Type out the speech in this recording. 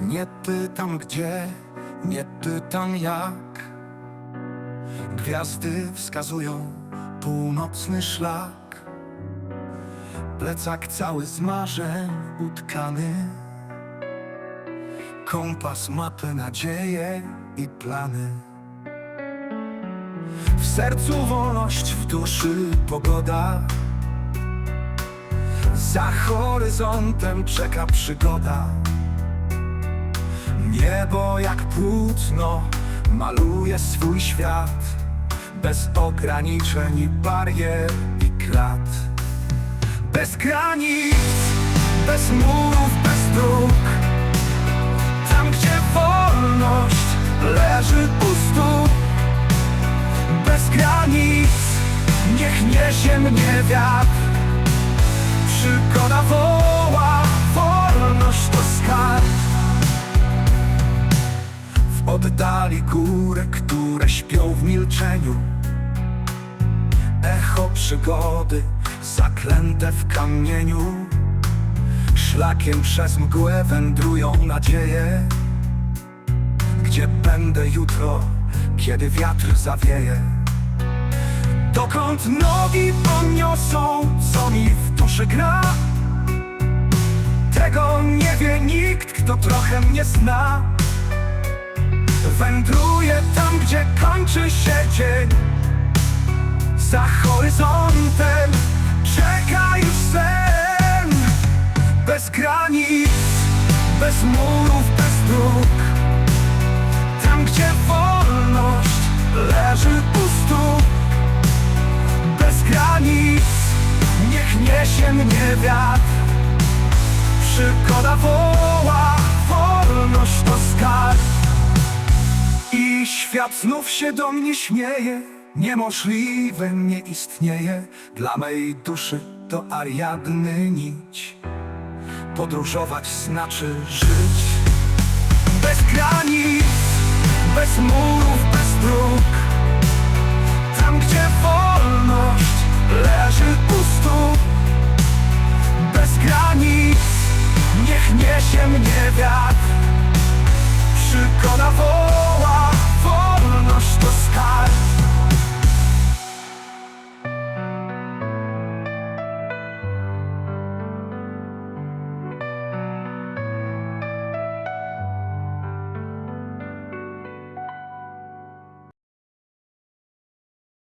Nie pytam gdzie, nie pytam jak. Gwiazdy wskazują północny szlak. Plecak cały z marzeń utkany. Kompas, mapy, nadzieje i plany. W sercu wolność, w duszy pogoda. Za horyzontem czeka przygoda Niebo jak płótno maluje swój świat. Bez ograniczeń, barier i krat Bez granic, bez murów, bez dróg. Tam gdzie wolność leży u stóp. Bez granic, niech niesie mnie wiatr oddali góry, które śpią w milczeniu. Echo przygody, zaklęte w kamieniu. Szlakiem przez mgłę wędrują nadzieje. Gdzie będę jutro, kiedy wiatr zawieje? Dokąd nogi poniosą, co mi w duszy gra? Tego nie wie nikt, kto trochę mnie zna Wędruję tam, gdzie kończy się dzień. Za horyzontem czeka już sen. Bez granic, bez murów, bez dróg. Tam, gdzie wolność leży u stóp. Bez granic Niech niesie mnie wiatr. Przygoda woła Wolność to skarb Świat znów się do mnie śmieje. Niemożliwe nie istnieje. Dla mej duszy to ariadny nić. Podróżować znaczy żyć. Bez granic, bez murów, bez dróg. Tam gdzie wolność leży u stóp. Bez granic, niech niesie mnie wiatr. Przykona wolność